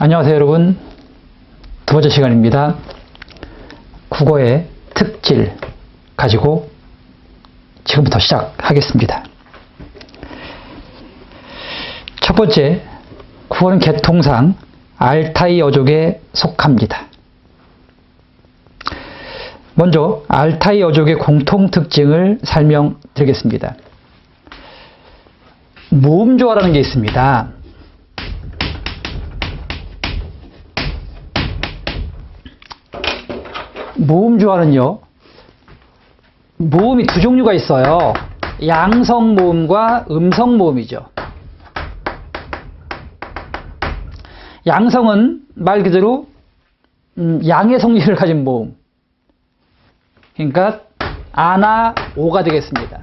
안녕하세요 여러분. 두 번째 시간입니다. 국어의 특질 가지고 지금부터 시작하겠습니다. 첫 번째 국어는 개통상 알타이 어족에 속합니다. 먼저 알타이 어족의 공통 특징을 설명드리겠습니다. 모음조화라는 게 있습니다 모음 조화는요, 모음이 두 종류가 있어요. 양성 모음과 음성 모음이죠. 양성은 말 그대로 음, 양의 성질을 가진 모음. 그러니까 아나 오가 되겠습니다.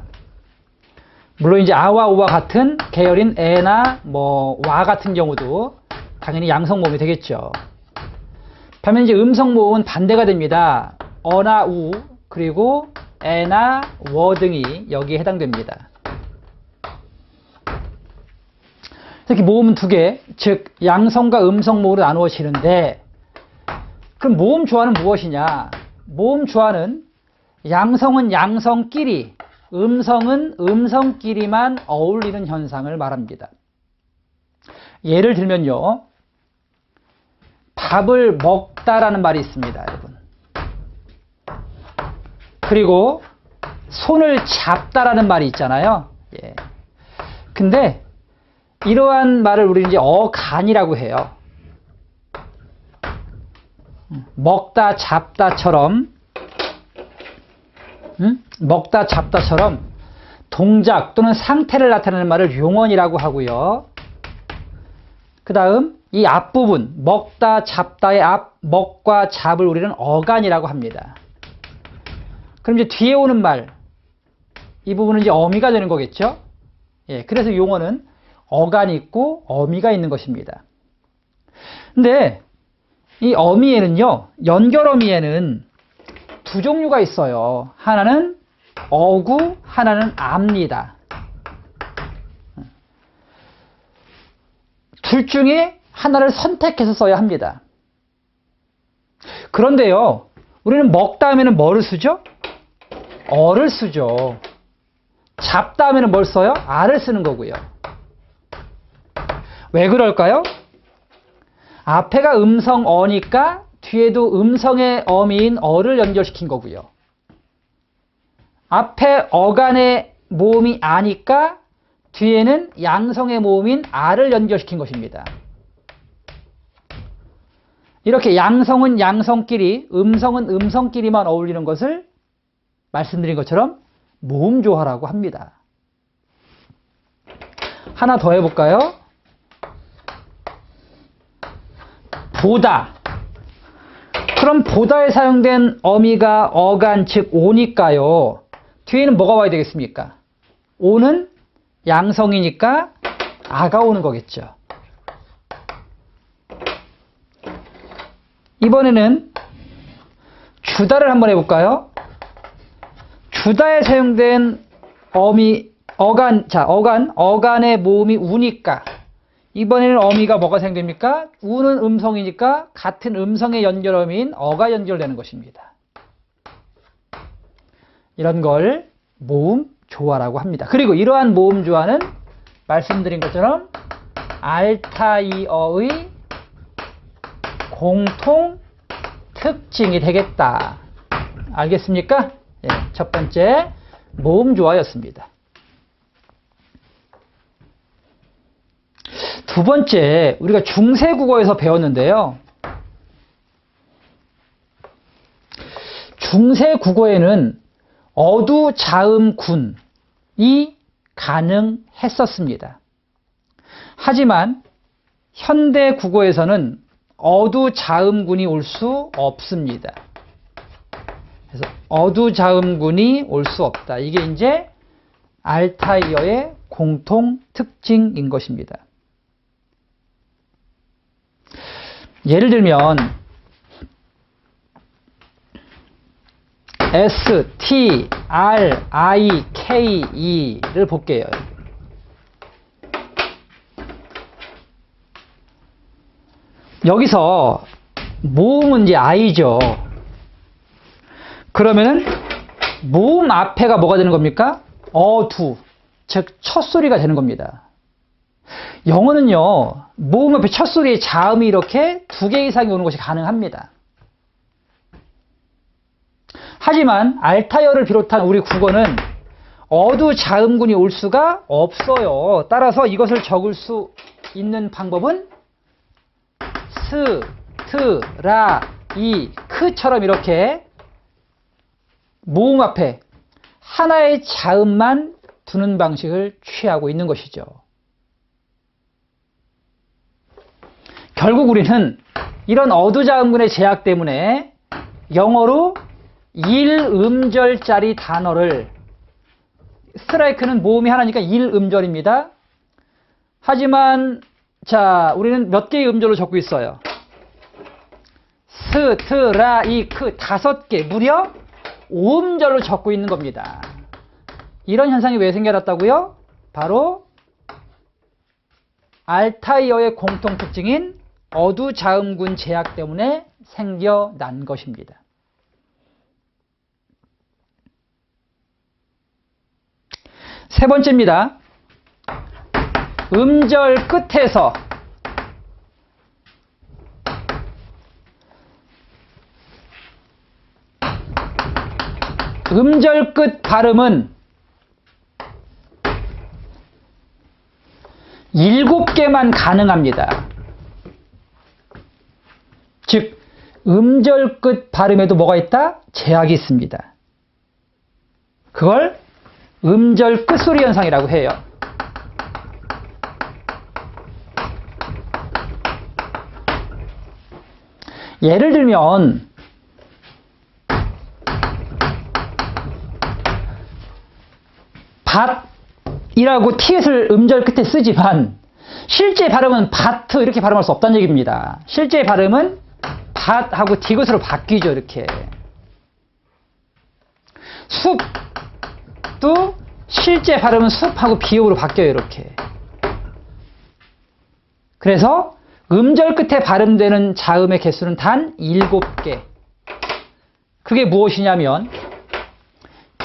물론 이제 아와 오와 같은 계열인 에나 뭐 와 같은 경우도 당연히 양성 모음이 되겠죠. 반면 이제 음성 모음은 반대가 됩니다. 어나 우 그리고 에나 워 등이 여기에 해당됩니다. 이렇게 모음은 두 개, 즉 양성과 음성 모음으로 나누어지는데 그럼 모음 조화는 무엇이냐? 모음 조화는 양성은 양성끼리, 음성은 음성끼리만 어울리는 현상을 말합니다. 예를 들면요. 밥을 먹다라는 말이 있습니다, 여러분. 그리고 손을 잡다라는 말이 있잖아요. 예. 근데 이러한 말을 우리 이제 어간이라고 해요. 먹다 잡다처럼 음? 먹다 잡다처럼 동작 또는 상태를 나타내는 말을 용언이라고 하고요. 그 다음 이 앞부분 먹다 잡다의 앞 먹과 잡을 우리는 어간이라고 합니다. 그럼 이제 뒤에 오는 말 이 부분은 이제 어미가 되는 거겠죠? 예, 그래서 용어는 어간이 있고 어미가 있는 것입니다. 근데 이 어미에는요, 연결 어미에는 두 종류가 있어요. 하나는 어구, 하나는 압니다. 둘 중에 하나를 선택해서 써야 합니다. 그런데요, 우리는 먹다 하면 뭐를 쓰죠? 어를 쓰죠. 잡다 하면 뭘 써요? 아를 쓰는 거고요. 왜 그럴까요? 앞에가 음성 어니까 뒤에도 음성의 어미인 어를 연결시킨 거고요. 앞에 어간의 모음이 아니까 뒤에는 양성의 모음인 아를 연결시킨 것입니다. 이렇게 양성은 양성끼리, 음성은 음성끼리만 어울리는 것을 말씀드린 것처럼 모음조화라고 합니다. 하나 더 해볼까요? 보다. 그럼 보다에 사용된 어미가 어간, 즉 오니까요. 뒤에는 뭐가 와야 되겠습니까? 오는 양성이니까 아가 오는 거겠죠. 이번에는 주다를 한번 해볼까요? 주다에 사용된 어미, 어간, 자, 어간, 어간의 모음이 우니까 이번에는 어미가 뭐가 사용됩니까? 우는 음성이니까 같은 음성의 연결어미인 어가 연결되는 것입니다. 이런 걸 모음 조화라고 합니다. 그리고 이러한 모음 조화는 말씀드린 것처럼 알타이어의 공통 특징이 되겠다. 알겠습니까? 예, 첫 번째 모음 조화였습니다. 두 번째 우리가 중세 국어에서 배웠는데요. 중세 국어에는 어두 자음 군 이 가능했었습니다. 하지만 현대 국어에서는 어두 자음군이 올 수 없습니다. 그래서 어두 자음군이 올 수 없다. 이게 이제 알타이어의 공통 특징인 것입니다. 예를 들면 S, T, R, I, K, E를 볼게요. 여기서 모음은 이제 아이죠. 그러면은 모음 앞에가 뭐가 되는 겁니까? 어두. 즉, 첫 소리가 되는 겁니다. 영어는요, 모음 앞에 첫 소리에 자음이 이렇게 두 개 이상이 오는 것이 가능합니다. 하지만 알타이어를 비롯한 우리 국어는 어두 자음군이 올 수가 없어요. 따라서 이것을 적을 수 있는 방법은 스, 트, 라, 이, 크처럼 이렇게 모음 앞에 하나의 자음만 두는 방식을 취하고 있는 것이죠. 결국 우리는 이런 어두자음군의 제약 때문에 영어로 1음절짜리 단어를 스트라이크는 모음이 하나니까 1음절입니다. 하지만 자 우리는 몇 개의 음절로 적고 있어요. 스, 트, 라, 이, 크 다섯 개 무려 5음절로 적고 있는 겁니다. 이런 현상이 왜 생겨났다고요? 바로 알타이어의 공통 특징인 어두자음군 제약 때문에 생겨난 것입니다. 세 번째입니다. 음절 끝에서 음절 끝 발음은 일곱 개만 가능합니다. 즉, 음절 끝 발음에도 뭐가 있다? 제약이 있습니다. 그걸 음절 끝소리 현상이라고 해요. 예를 들면 밭이라고 티읕을 음절 끝에 쓰지만 실제 발음은 바트 이렇게 발음할 수 없다는 얘기입니다. 실제 발음은 밭하고 디귿으로 바뀌죠 이렇게 숲 도 실제 발음은 숲하고 비읍으로 바뀌어요 이렇게 그래서 음절 끝에 발음되는 자음의 개수는 단 7개 그게 무엇이냐면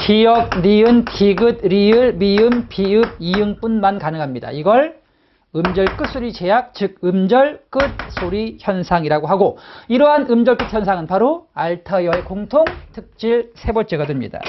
기역, 니은, 디귿, 리을, 미음, 비읍, 이응뿐만 가능합니다. 이걸 음절 끝소리 제약, 즉 음절 끝소리 현상이라고 하고 이러한 음절 끝 현상은 바로 알타이어의 공통 특질 세 번째가 됩니다.